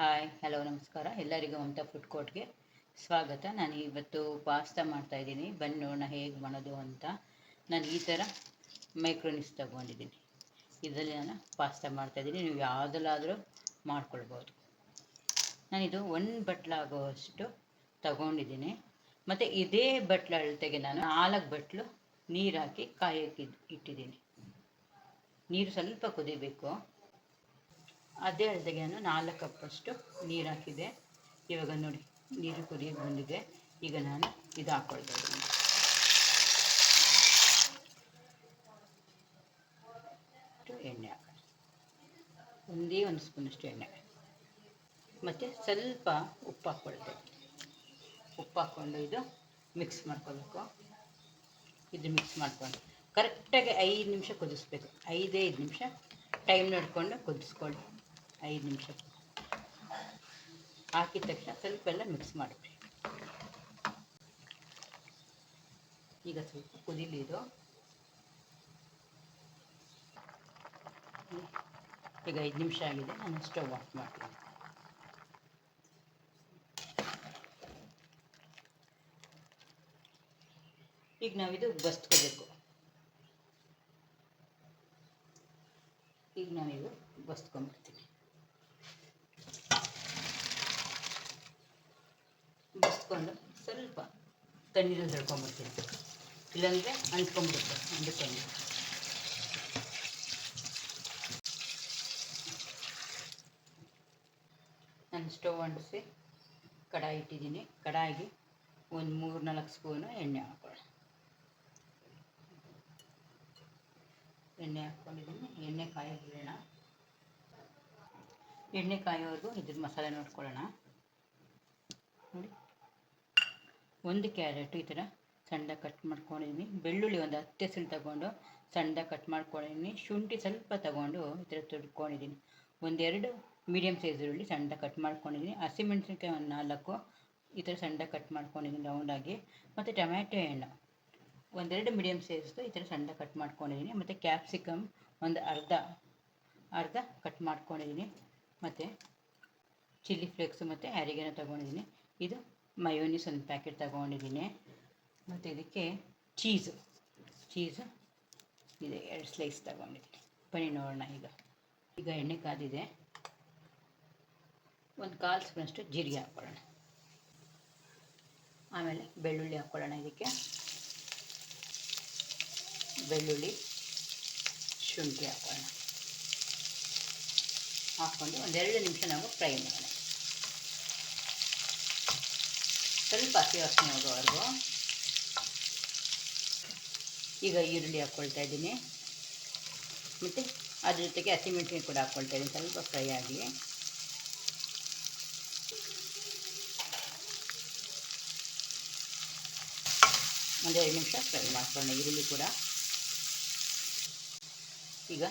Hi hello ನಮಸ್ಕಾರ. ಎಲ್ಲರಿಗೂ Mamata food ಕೋರ್ಟ್ಗೆ ಸ್ವಾಗತ. ನಾನು ಇವತ್ತು ಪಾಸ್ತಾ ಮಾಡ್ತಾಯಿದ್ದೀನಿ ಬನ್ನಿ ನೋಡೋಣ ಹೇಗೆ ಮಾಡೋದು ಅಂತ. ನಾನು ಈ ಥರ ಮೈಕ್ರೋನಿಸ್ ತಗೊಂಡಿದ್ದೀನಿ. ಇದರಲ್ಲಿ ನಾನು ಪಾಸ್ತಾ ಮಾಡ್ತಾಯಿದ್ದೀನಿ ನೀವು ಯಾವುದಲ್ಲಾದರೂ ಮಾಡ್ಕೊಳ್ಬೋದು. ನಾನಿದು ಒಂದು ಬಟ್ಲಾಗುವಷ್ಟು ತಗೊಂಡಿದ್ದೀನಿ. ಮತ್ತು ಇದೇ ಬಟ್ಲ ಅಳತೆಗೆ ನಾನು ನಾಲ್ಕು ಬಟ್ಲು ನೀರು ಹಾಕಿ ಕಾಯೋಕ್ಕೆ ಇಟ್ಟಿದ್ದೀನಿ. ನೀರು ಸ್ವಲ್ಪ ಕುದಿಬೇಕು. ಅದೇ ನಾನು ನಾಲ್ಕು ಕಪ್ಪಷ್ಟು ನೀರು ಹಾಕಿದೆ. ಇವಾಗ ನೋಡಿ, ನೀರು ಕುದಿಯೋಕೆ ಬಂದಿದೆ. ಈಗ ನಾನು ಇದು ಹಾಕ್ಕೊಳ್ತಾ ಇದ್ದೀನಿ. ಎಣ್ಣೆ ಹಾಕೋಣ ಒಂದೇ ಒಂದು ಸ್ಪೂನಷ್ಟು ಎಣ್ಣೆ. ಮತ್ತು ಸ್ವಲ್ಪ ಉಪ್ಪು ಹಾಕ್ಕೊಳ್ತೆ ಉಪ್ಪು ಹಾಕ್ಕೊಂಡು ಇದು ಮಿಕ್ಸ್ ಮಾಡ್ಕೋಬೇಕು. ಇದು ಮಿಕ್ಸ್ ಮಾಡ್ಕೊಂಡು ಕರೆಕ್ಟಾಗಿ ಐದು ನಿಮಿಷ ಕುದಿಸ್ಬೇಕು. ಐದೈದು ಐದು ನಿಮಿಷ ಟೈಮ್ ನೋಡಿಕೊಂಡು ಕುದಿಸ್ಕೊಳ್ಳಿ. ಐದು ನಿಮಿಷ. ಹಾಕಿದ ತಕ್ಷಣ ಸ್ವಲ್ಪ ಎಲ್ಲ ಮಿಕ್ಸ್ ಮಾಡಿಬಿಡಿ ಈಗ ಸ್ವಲ್ಪ ಕುದಿಲಿ ಇದು ಈಗ ಐದು ನಿಮಿಷ ಆಗಿದೆ, ನಾನು ಸ್ಟವ್ ಆಫ್ ಮಾಡ್ತೀನಿ. ಈಗ ನಾವಿದು ಬಸ್ಕೋಬೇಕು ಈಗ ನಾನಿದು ಬಸ್ಕೊಂಡ್ಬಿಡ್ತೀನಿ ಬಸ್ಕೊಂಡು ಸ್ವಲ್ಪ ತಣ್ಣೀರಲ್ಲಿ ತಡ್ಕೊಂಡ್ಬಿಡ್ತೀನಿ ಇಲ್ಲಾಂದರೆ ಅಂಟ್ಕೊಂಡ್ಬಿಡುತ್ತೆ ಅಂದ್ಕೊಂಡು ನಾನು ಸ್ಟವ್ ಅಂಟಿಸಿ ಕಡಾಯಿ ಇಟ್ಟಿದ್ದೀನಿ. ಕಡಾಯಿಗೆ ಒಂದು ಮೂರು ನಾಲ್ಕು ಸ್ಪೂನು ಎಣ್ಣೆ ಹಾಕೊಳ್ಳೋಣ ಎಣ್ಣೆ ಹಾಕ್ಕೊಂಡಿದ್ದೀನಿ. ಎಣ್ಣೆ ಕಾಯಿ ಬಿಡೋಣ ಎಣ್ಣೆ ಕಾಯೋವರೆಗೂ ಇದ್ರ ಮಸಾಲೆ ನೋಡ್ಕೊಳ್ಳೋಣ. ನೋಡಿ. ಒಂದು ಕ್ಯಾರೆಟು ಈ ಥರ ಸಣ್ಣದಾಗಿ ಕಟ್ ಮಾಡ್ಕೊಂಡಿದ್ದೀನಿ. ಬೆಳ್ಳುಳ್ಳಿ ಒಂದು ಹತ್ತು ಹೆಸರು ತಗೊಂಡು ಸಣ್ಣ ಕಟ್ ಮಾಡ್ಕೊಂಡಿದ್ದೀನಿ. ಶುಂಠಿ ಸ್ವಲ್ಪ ತಗೊಂಡು ಈ ಥರ ತುರ್ಕೊಂಡಿದ್ದೀನಿ. ಒಂದೆರಡು ಮೀಡಿಯಮ್ ಸೈಜ್ ಈರುಳ್ಳಿ ಸಣ್ಣದಾಗಿ ಕಟ್ ಮಾಡ್ಕೊಂಡಿದ್ದೀನಿ. ಹಸಿಮೆಣಸಿನ್ಕಾಯಿ ಒಂದು ನಾಲ್ಕು ಈ ಥರ ಸಣ್ಣದಾಗಿ ಕಟ್ ಮಾಡ್ಕೊಂಡಿದ್ದೀನಿ ರೌಂಡಾಗಿ ಮತ್ತು ಟೊಮ್ಯಾಟೊ ಹಣ್ಣು ಒಂದೆರಡು ಮೀಡಿಯಮ್ ಸೈಜ್ದು ಈ ಥರ ಸಣ್ಣ ಕಟ್ ಮಾಡ್ಕೊಂಡಿದ್ದೀನಿ. ಮತ್ತು ಕ್ಯಾಪ್ಸಿಕಮ್ ಒಂದು ಅರ್ಧ ಅರ್ಧ ಕಟ್ ಮಾಡ್ಕೊಂಡಿದ್ದೀನಿ. ಮತ್ತು ಚಿಲ್ಲಿ ಫ್ಲೇಕ್ಸು ಮತ್ತು ಹ್ಯಾರಿಗೆನ ತೊಗೊಂಡಿದ್ದೀನಿ. ಇದು ಮಯೋನಿಸ್ ಒಂದು ಪ್ಯಾಕೆಟ್ ತಗೊಂಡಿದ್ದೀನಿ. ಮತ್ತು ಇದಕ್ಕೆ ಚೀಸು ಚೀಸು ಇದೆ ಎರಡು ಸ್ಲೈಸ್ ತಗೊಂಡಿದ್ದೀನಿ. ಬನ್ನಿ ನೋಡೋಣ ಈಗ. ಈಗ ಎಣ್ಣೆ ಕಾದಿದೆ. ಒಂದು ಕಾಲು ಸ್ಪೂನಷ್ಟು ಜೀರಿಗೆ ಹಾಕ್ಕೊಳ್ಳೋಣ. ಆಮೇಲೆ ಬೆಳ್ಳುಳ್ಳಿ ಹಾಕ್ಕೊಳ್ಳೋಣ ಇದಕ್ಕೆ. ಬೆಳ್ಳುಳ್ಳಿ, ಶುಂಠಿ ಹಾಕ್ಕೊಳ್ಳೋಣ. ಹಾಕ್ಕೊಂಡು ಒಂದೆರಡು ನಿಮಿಷ ನಾವು ಫ್ರೈ ಮಾಡೋಣ. ಸ್ವಲ್ಪ ಹಸಿ ವಾಸನೆ ಈಗ ಈರುಳ್ಳಿ ಹಾಕ್ಕೊಳ್ತಾ ಇದ್ದೀನಿ. ಮತ್ತು ಅದ್ರ ಜೊತೆಗೆ ಹಸಿಮೆಣಸಿನ ಕೂಡ ಹಾಕ್ಕೊಳ್ತಾ ಇದ್ದೀನಿ, ಸ್ವಲ್ಪ ಫ್ರೈ ಆಗಲಿ ಒಂದೆರಡು ನಿಮಿಷ ಫ್ರೈ ಮಾಡ್ಕೊಳ್ಳೋಣ ಈರುಳ್ಳಿ ಕೂಡ. ಈಗ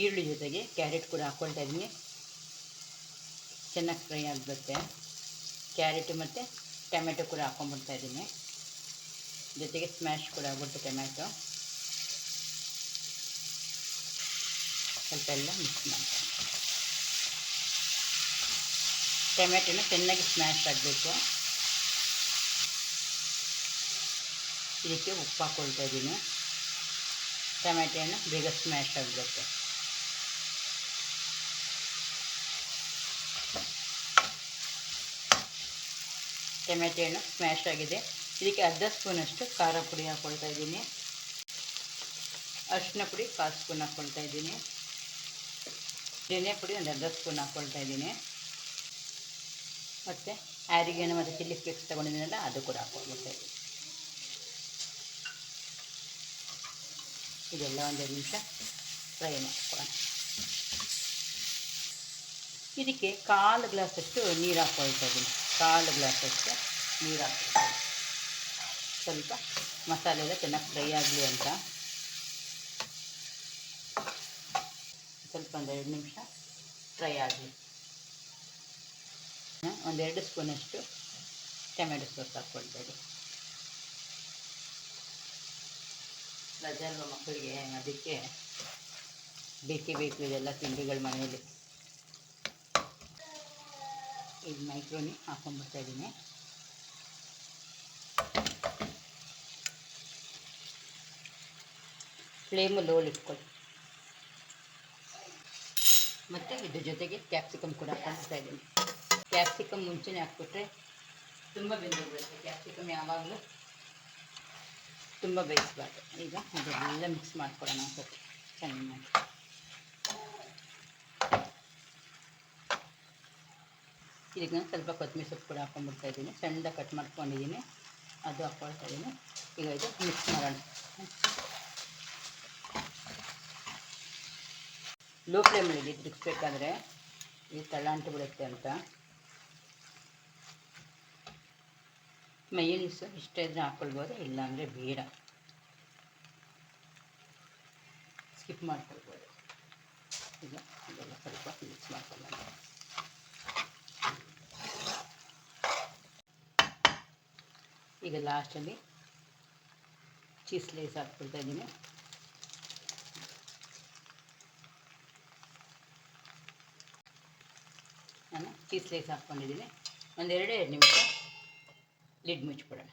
ಈರುಳ್ಳಿ ಜೊತೆಗೆ ಕ್ಯಾರೆಟ್ ಕೂಡ ಹಾಕ್ಕೊಳ್ತಾ ಇದ್ದೀನಿ. ಚೆನ್ನಾಗಿ ಫ್ರೈ ಆಗಿಬಿಡುತ್ತೆ. ಕ್ಯಾರೆಟ್ ಮತ್ತು ಟೊಮೆಟೊ ಕೂಡ ಹಾಕ್ಕೊಂಬಿಡ್ತಾ ಇದ್ದೀನಿ. ಜೊತೆಗೆ ಸ್ಮ್ಯಾಶ್ ಕೂಡ ಆಗ್ಬಿಟ್ಟು ಟೊಮೆಟೊ. ಸ್ವಲ್ಪ ಎಲ್ಲ ಮಿಕ್ಸ್ ಮಾಡ್ತೀನಿ. ಟೊಮೆಟೊನ ಚೆನ್ನಾಗಿ ಸ್ಮ್ಯಾಶ್ ಆಗಬೇಕು. ಇದಕ್ಕೆ ಉಪ್ಪು ಹಾಕ್ಕೊಳ್ತಾ ಇದ್ದೀನಿ. ಟೊಮೆಟೊನ ಬೇಗ ಸ್ಮ್ಯಾಶ್ ಆಗಬೇಕು ಟೊಮ್ಯಾಟೊ ಹಣ್ಣು ಸ್ಮ್ಯಾಶ್ ಆಗಿದೆ. ಇದಕ್ಕೆ ಅರ್ಧ ಸ್ಪೂನಷ್ಟು ಖಾರ ಪುಡಿ ಹಾಕ್ಕೊಳ್ತಾ ಇದ್ದೀನಿ. ಅರಿಶಿನ ಪುಡಿ ಕಾಲು ಸ್ಪೂನ್ ಹಾಕ್ಕೊಳ್ತಾ ಇದ್ದೀನಿ. ಧನಿಯಾ ಪುಡಿ ಒಂದು ಅರ್ಧ ಸ್ಪೂನ್ ಹಾಕ್ಕೊಳ್ತಾ ಇದ್ದೀನಿ. ಮತ್ತು ಆರಿಗೇನು ಮತ್ತು ಚಿಲ್ಲಿ ಫ್ಲೇಕ್ಸ್ ತೊಗೊಂಡಿದ್ದೀನಲ್ಲ, ಅದು ಕೂಡ ಹಾಕ್ಕೊಳ್ತಾ ಇದ್ದೀನಿ ಇದೆಲ್ಲ ಒಂದೆರಡು ನಿಮಿಷ ಫ್ರೈ ಮಾಡ್ಕೊಳ್ಳೋಣ. ಇದಕ್ಕೆ ಕಾಲು ಗ್ಲಾಸಷ್ಟು ನೀರು ಹಾಕ್ಕೊಳ್ತಾ ಇದ್ದೀನಿ. ಕಾಲು ಗ್ಲಾಸಷ್ಟು ನೀರು ಹಾಕ್ಬೇಕು. ಸ್ವಲ್ಪ ಮಸಾಲೆ ಎಲ್ಲ ಚೆನ್ನಾಗಿ ಫ್ರೈ ಆಗಲಿ ಅಂತ. ಸ್ವಲ್ಪ ಒಂದು ಎರಡು ನಿಮಿಷ ಫ್ರೈ ಆಗಲಿ. ಒಂದೆರಡು ಸ್ಪೂನಷ್ಟು ಟೊಮೆಟೊ ಸಾಸ್ ಹಾಕ್ಕೊಳ್ಬೇಡಿ. ರಜೆ ಅಲ್ವ ಮಕ್ಕಳಿಗೆ? ಅದಕ್ಕೆ ಬೇಕೇ ಬೇಕು ಇದೆಲ್ಲ ತಿಂಡಿಗಳು ಮನೆಯಲ್ಲಿ. ಇದು ಮೈಕ್ರೋನಿ ಹಾಕೊಂಡ್ಬಿಡ್ತಾ ಇದ್ದೀನಿ. ಫ್ಲೇಮು ಲೋಲ್ ಇಟ್ಕೊಳ್ಳಿ. ಮತ್ತು ಇದ್ರ ಜೊತೆಗೆ ಕ್ಯಾಪ್ಸಿಕಮ್ ಕೂಡ ಹಾಕ್ತಾ ಇದ್ದೀನಿ. ಕ್ಯಾಪ್ಸಿಕಮ್ ಮುಂಚೆನೇ ಹಾಕ್ಬಿಟ್ರೆ ತುಂಬ ಬೆಂದೋಗ್ಬಿಡುತ್ತೆ. ಕ್ಯಾಪ್ಸಿಕಮ್ ಯಾವಾಗಲೂ ತುಂಬ ಬೇಯಿಸ್ಬಾರ್ದು. ಈಗ ಅದೆಲ್ಲ ಮಿಕ್ಸ್ ಮಾಡ್ಕೊಳ್ಳೋಣ ಸ್ವಲ್ಪ ಚೆನ್ನಾಗಿ ಇದಕ್ಕೆ ಸ್ವಲ್ಪ ಕೊತ್ತಂಬರಿ ಸೊಪ್ಪು ಕೂಡ ಹಾಕೊಂಡ್ಬಿಡ್ತಾ ಇದ್ದೀನಿ. ಸಣ್ಣದಾಗಿ ಕಟ್ ಮಾಡ್ಕೊಂಡಿದ್ದೀನಿ. ಅದು ಹಾಕೊಳ್ತಾ ಇದ್ದೀನಿ. ಈಗ ಇದು ಮಿಕ್ಸ್ ಮಾಡೋಣ. ಲೋ ಫ್ಲೇಮಲ್ಲಿ ತಿರುಗಿಸ್ಬೇಕಾದ್ರೆ ಇದು ತಳ್ಳಾಂಟು ಬಿಡುತ್ತೆ ಅಂತ. ಮೈನಸ್ ಇಷ್ಟ ಇದ್ರೆ ಹಾಕ್ಕೊಳ್ಬೋದು ಇಲ್ಲಾಂದರೆ ಬೇಡ. ಸ್ಕಿಪ್ ಮಾಡ್ಕೊಳ್ಬೋದು. ಈಗ ಇದೆಲ್ಲ ಸ್ವಲ್ಪ ಮಿಕ್ಸ್ ಮಾಡ್ಕೊಳ್ಳೋಣ. ಈಗ ಲಾಸ್ಟಲ್ಲಿ ಚೀಸ್ ಲೇಸ್ ಹಾಕ್ಬಿಡ್ತಾ ಇದ್ದೀನಿ. ನಾನು ಚೀಸ್ ಲೇಸ್ ಹಾಕ್ಕೊಂಡಿದ್ದೀನಿ. ಒಂದೆರಡೇ ಎರಡು ನಿಮಿಷ ಲಿಡ್ ಮುಚ್ಚಿಬಿಡೋಣ.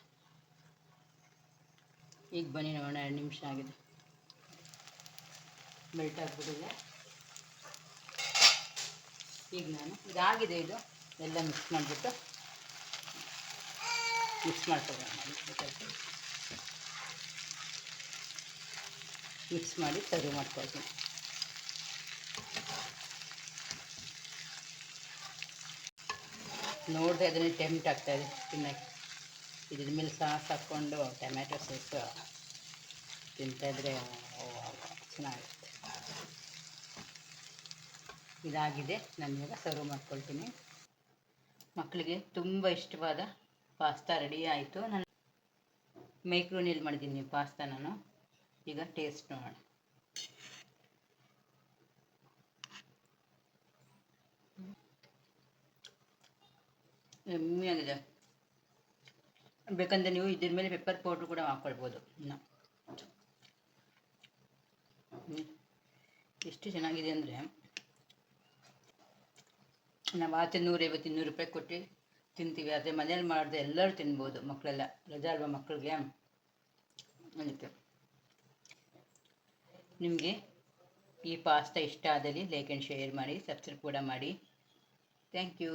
ಈಗ ಬನ್ನಿ ನೋಡೋಣ, ಎರಡು ನಿಮಿಷ ಆಗಿದೆ. ಮೆಲ್ಟ್ ಆಗಿಬಿಟ್ಟಿದೆ. ಈಗ ನಾನು, ಇದಾಗಿದೆ ಇದು, ಎಲ್ಲ ಮಿಕ್ಸ್ ಮಾಡಿಬಿಟ್ಟು. ಮಿಕ್ಸ್ ಮಾಡ್ಕೊಳ್ಳೋಣ. ಮಿಕ್ಸ್ ಮಾಡಿ ಸರ್ವ್ ಮಾಡ್ಕೊಳ್ತೀನಿ. ನೋಡಿದೆ ಅದನ್ನೇ ಟೆಂಪ್ಟ್ ಆಗ್ತಾಯಿದೆ ತಿನ್ನೋಕ್ಕೆ ಇದ್ರ ಮೇಲೆ ಸಾಸ್ ಹಾಕ್ಕೊಂಡು ಟೊಮ್ಯಾಟೊ ಸಾಸ್ ತಿಂತಾಯಿದ್ರೆ ಚೆನ್ನಾಗಿರುತ್ತೆ. ಇದಾಗಿದೆ. ನಾನು ಇವಾಗ ಸರ್ವ್ ಮಾಡ್ಕೊಳ್ತೀನಿ. ಮಕ್ಕಳಿಗೆ ತುಂಬ ಇಷ್ಟವಾದ ಪಾಸ್ತಾ ರೆಡಿ ಆಯಿತು. ನಾನು ಮೈಕ್ರೋನಿಲ್ ಮಾಡಿದ್ದೀನಿ ಪಾಸ್ತಾ ನಾನು. ಈಗ ಟೇಸ್ಟ್ ನೋಡೋಣ. ಎಮ್ಮೆಯಾಗಿದೆ. ಬೇಕಂದ್ರೆ ನೀವು ಇದ್ರ ಮೇಲೆ ಪೆಪ್ಪರ್ ಪೌಡ್ರ್ ಕೂಡ ಹಾಕ್ಕೊಳ್ಬೋದು ಇನ್ನು. ಎಷ್ಟು ಚೆನ್ನಾಗಿದೆ ಅಂದರೆ, ನಾವು ಆಚೆ ನೂರೈವತ್ತು ಇನ್ನೂರು ರೂಪಾಯಿ ಕೊಟ್ಟು ತಿಂತೀವಿ. ಅದೇ ಮನೇಲಿ ಮಾಡಿದೆ ಎಲ್ಲರೂ ತಿನ್ಬೋದು ಮಕ್ಕಳೆಲ್ಲ. ರಜಾ ಅಲ್ವಾ ಮಕ್ಕಳಿಗೆ? ಅದಕ್ಕೆ. ನಿಮಗೆ ಈ ಪಾಸ್ತಾ ಇಷ್ಟ ಆದಲ್ಲಿ ಲೈಕ್ ಆ್ಯಂಡ್ ಶೇರ್ ಮಾಡಿ ಸಬ್ಸ್ಕ್ರೈಬ್ ಕೂಡ ಮಾಡಿ. Thank you